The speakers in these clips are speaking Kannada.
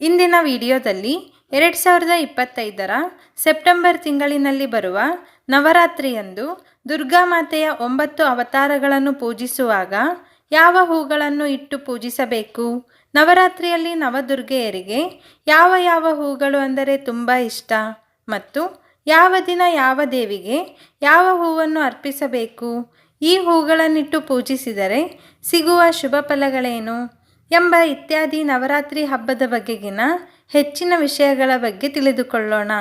ಇಂದಿನ ವಿಡಿಯೋದಲ್ಲಿ ಎರಡು ಸಾವಿರದ ಇಪ್ಪತ್ತೈದರ ಸೆಪ್ಟೆಂಬರ್ ತಿಂಗಳಿನಲ್ಲಿ ಬರುವ ನವರಾತ್ರಿಯಂದು ದುರ್ಗಾ ಮಾತೆಯ ಒಂಬತ್ತು ಅವತಾರಗಳನ್ನು ಪೂಜಿಸುವಾಗ ಯಾವ ಹೂಗಳನ್ನು ಇಟ್ಟು ಪೂಜಿಸಬೇಕು? ನವರಾತ್ರಿಯಲ್ಲಿ ನವದುರ್ಗೆಯರಿಗೆ ಯಾವ ಯಾವ ಹೂಗಳು ಅಂದರೆ ತುಂಬ ಇಷ್ಟ? ಮತ್ತು ಯಾವ ದಿನ ಯಾವ ದೇವಿಗೆ ಯಾವ ಹೂವನ್ನು ಅರ್ಪಿಸಬೇಕು? ಈ ಹೂಗಳನ್ನಿಟ್ಟು ಪೂಜಿಸಿದರೆ ಸಿಗುವ ಶುಭ ಫಲಗಳೇನು? ಎಂಬ ಇತ್ಯಾದಿ ನವರಾತ್ರಿ ಹಬ್ಬದ ಬಗೆಗಿನ ಹೆಚ್ಚಿನ ವಿಷಯಗಳ ಬಗ್ಗೆ ತಿಳಿದುಕೊಳ್ಳೋಣ.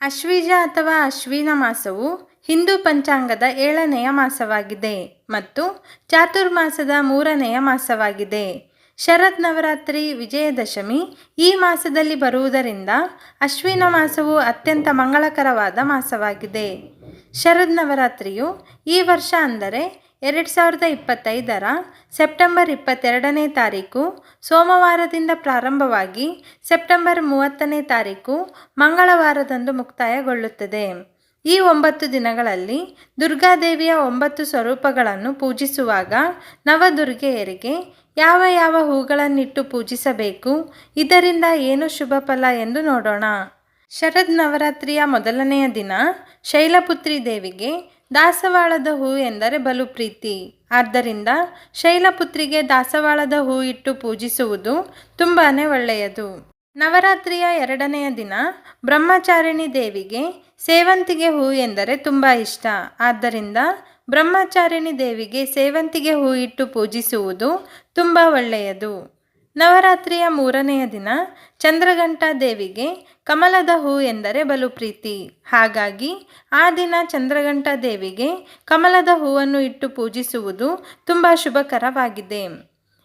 ಅಶ್ವೀಜ ಅಥವಾ ಅಶ್ವಿನ ಮಾಸವು ಹಿಂದೂ ಪಂಚಾಂಗದ ಏಳನೆಯ ಮಾಸವಾಗಿದೆ ಮತ್ತು ಚಾತುರ್ಮಾಸದ ಮೂರನೆಯ ಮಾಸವಾಗಿದೆ. ಶರದ್ ನವರಾತ್ರಿ ವಿಜಯದಶಮಿ ಈ ಮಾಸದಲ್ಲಿ ಬರುವುದರಿಂದ ಅಶ್ವಿನ ಮಾಸವು ಅತ್ಯಂತ ಮಂಗಳಕರವಾದ ಮಾಸವಾಗಿದೆ. ಶರದ್ ನವರಾತ್ರಿಯು ಈ ವರ್ಷ ಅಂದರೆ ಎರಡು ಸಾವಿರದ ಇಪ್ಪತ್ತೈದರ ಸೆಪ್ಟೆಂಬರ್ ಇಪ್ಪತ್ತೆರಡನೇ ತಾರೀಕು, ಸೋಮವಾರದಿಂದ ಪ್ರಾರಂಭವಾಗಿ ಸೆಪ್ಟೆಂಬರ್ ಮೂವತ್ತನೇ ತಾರೀಕು ಮಂಗಳವಾರದಂದು ಮುಕ್ತಾಯಗೊಳ್ಳುತ್ತದೆ. ಈ ಒಂಬತ್ತು ದಿನಗಳಲ್ಲಿ ದುರ್ಗಾದೇವಿಯ ಒಂಬತ್ತು ಸ್ವರೂಪಗಳನ್ನು ಪೂಜಿಸುವಾಗ ನವದುರ್ಗೆಯರಿಗೆ ಯಾವ ಯಾವ ಹೂಗಳನ್ನಿಟ್ಟು ಪೂಜಿಸಬೇಕು, ಇದರಿಂದ ಏನು ಶುಭ ಫಲ ಎಂದು ನೋಡೋಣ. ಶರದ್ ನವರಾತ್ರಿಯ ಮೊದಲನೆಯ ದಿನ ಶೈಲಪುತ್ರಿ ದೇವಿಗೆ ದಾಸವಾಳದ ಹೂ ಎಂದರೆ ಬಲು ಪ್ರೀತಿ. ಆದ್ದರಿಂದ ಶೈಲಪುತ್ರಿಗೆ ದಾಸವಾಳದ ಹೂ ಇಟ್ಟು ಪೂಜಿಸುವುದು ತುಂಬಾ ಒಳ್ಳೆಯದು. ನವರಾತ್ರಿಯ ಎರಡನೆಯ ದಿನ ಬ್ರಹ್ಮಚಾರಿಣಿ ದೇವಿಗೆ ಸೇವಂತಿಗೆ ಹೂ ಎಂದರೆ ತುಂಬ ಇಷ್ಟ. ಆದ್ದರಿಂದ ಬ್ರಹ್ಮಚಾರಿಣಿ ದೇವಿಗೆ ಸೇವಂತಿಗೆ ಹೂ ಇಟ್ಟು ಪೂಜಿಸುವುದು ತುಂಬ ಒಳ್ಳೆಯದು. ನವರಾತ್ರಿಯ ಮೂರನೆಯ ದಿನ ಚಂದ್ರಘಂಟಾ ದೇವಿಗೆ ಕಮಲದ ಹೂ ಎಂದರೆ ಬಲು ಪ್ರೀತಿ. ಹಾಗಾಗಿ ಆ ದಿನ ಚಂದ್ರಘಂಟಾ ದೇವಿಗೆ ಕಮಲದ ಹೂವನ್ನು ಇಟ್ಟು ಪೂಜಿಸುವುದು ತುಂಬ ಶುಭಕರವಾಗಿದೆ.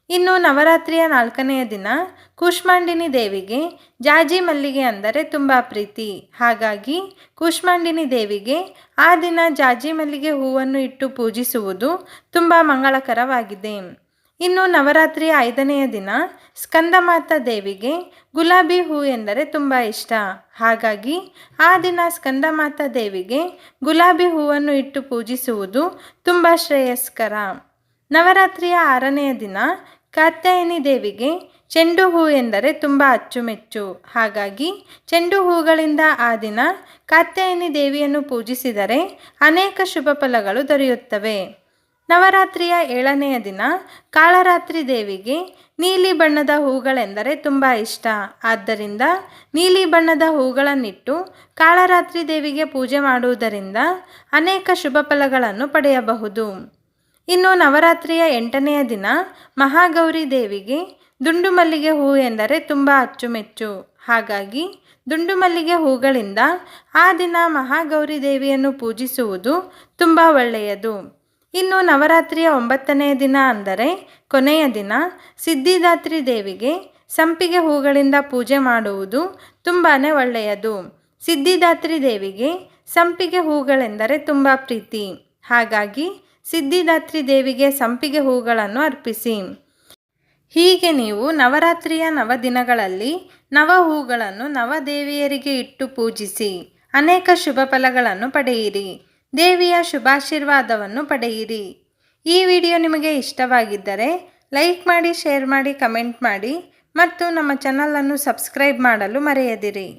ಇನ್ನು ನವರಾತ್ರಿಯ ನಾಲ್ಕನೆಯ ದಿನ ಕೂಷ್ಮಾಂಡಿನಿ ದೇವಿಗೆ ಜಾಜಿ ಮಲ್ಲಿಗೆ ಅಂದರೆ ತುಂಬ ಪ್ರೀತಿ. ಹಾಗಾಗಿ ಕೂಷ್ಮಾಂಡಿನಿ ದೇವಿಗೆ ಆ ದಿನ ಜಾಜಿ ಮಲ್ಲಿಗೆ ಹೂವನ್ನು ಇಟ್ಟು ಪೂಜಿಸುವುದು ತುಂಬ ಮಂಗಳಕರವಾಗಿದೆ. ಇನ್ನು ನವರಾತ್ರಿಯ ಐದನೆಯ ದಿನ ಸ್ಕಂದಮಾತ ದೇವಿಗೆ ಗುಲಾಬಿ ಹೂ ಎಂದರೆ ತುಂಬ ಇಷ್ಟ. ಹಾಗಾಗಿ ಆ ದಿನ ಸ್ಕಂದಮಾತ ದೇವಿಗೆ ಗುಲಾಬಿ ಹೂವನ್ನು ಇಟ್ಟು ಪೂಜಿಸುವುದು ತುಂಬ ಶ್ರೇಯಸ್ಕರ. ನವರಾತ್ರಿಯ ಆರನೆಯ ದಿನ ಕಾತ್ಯಾಯಿನಿ ದೇವಿಗೆ ಚೆಂಡು ಹೂ ಎಂದರೆ ತುಂಬ ಅಚ್ಚುಮೆಚ್ಚು. ಹಾಗಾಗಿ ಚೆಂಡು ಹೂಗಳಿಂದ ಆ ದಿನ ಕಾತ್ಯಾಯಿನಿ ದೇವಿಯನ್ನು ಪೂಜಿಸಿದರೆ ಅನೇಕ ಶುಭ ಫಲಗಳು ದೊರೆಯುತ್ತವೆ. ನವರಾತ್ರಿಯ ಏಳನೆಯ ದಿನ ಕಾಳರಾತ್ರಿ ದೇವಿಗೆ ನೀಲಿ ಬಣ್ಣದ ಹೂಗಳೆಂದರೆ ತುಂಬ ಇಷ್ಟ. ಆದ್ದರಿಂದ ನೀಲಿ ಬಣ್ಣದ ಹೂಗಳನ್ನಿಟ್ಟು ಕಾಳರಾತ್ರಿ ದೇವಿಗೆ ಪೂಜೆ ಮಾಡುವುದರಿಂದ ಅನೇಕ ಶುಭ ಫಲಗಳನ್ನು ಪಡೆಯಬಹುದು. ಇನ್ನು ನವರಾತ್ರಿಯ ಎಂಟನೆಯ ದಿನ ಮಹಾಗೌರಿ ದೇವಿಗೆ ದುಂಡು ಮಲ್ಲಿಗೆ ಹೂ ಎಂದರೆ ತುಂಬ ಅಚ್ಚುಮೆಚ್ಚು. ಹಾಗಾಗಿ ದುಂಡು ಮಲ್ಲಿಗೆ ಹೂಗಳಿಂದ ಆ ದಿನ ಮಹಾಗೌರಿ ದೇವಿಯನ್ನು ಪೂಜಿಸುವುದು ತುಂಬ ಒಳ್ಳೆಯದು. ಇನ್ನು ನವರಾತ್ರಿಯ ಒಂಬತ್ತನೆಯ ದಿನ ಅಂದರೆ ಕೊನೆಯ ದಿನ ಸಿದ್ಧಿದಾತ್ರಿ ದೇವಿಗೆ ಸಂಪಿಗೆ ಹೂಗಳಿಂದ ಪೂಜೆ ಮಾಡುವುದು ತುಂಬಾ ಒಳ್ಳೆಯದು. ಸಿದ್ಧಿದಾತ್ರಿ ದೇವಿಗೆ ಸಂಪಿಗೆ ಹೂಗಳೆಂದರೆ ತುಂಬ ಪ್ರೀತಿ. ಹಾಗಾಗಿ ಸಿದ್ಧಿದಾತ್ರಿ ದೇವಿಗೆ ಸಂಪಿಗೆ ಹೂಗಳನ್ನು ಅರ್ಪಿಸಿ. ಹೀಗೆ ನೀವು ನವರಾತ್ರಿಯ ನವದಿನಗಳಲ್ಲಿ ನವ ಹೂಗಳನ್ನು ನವದೇವಿಯರಿಗೆ ಇಟ್ಟು ಪೂಜಿಸಿ. ಅನೇಕ ಶುಭ ಫಲಗಳನ್ನು ಪಡೆಯಿರಿ. ದೇವಿಯ ಶುಭಾಶೀರ್ವಾದವನ್ನು ಪಡೆಯಿರಿ. ಈ ವಿಡಿಯೋ ನಿಮಗೆ ಇಷ್ಟವಾಗಿದ್ದರೆ ಲೈಕ್ ಮಾಡಿ, ಶೇರ್ ಮಾಡಿ, ಕಮೆಂಟ್ ಮಾಡಿ ಮತ್ತು ನಮ್ಮ ಚಾನಲನ್ನು ಸಬ್ಸ್ಕ್ರೈಬ್ ಮಾಡಲು ಮರೆಯದಿರಿ.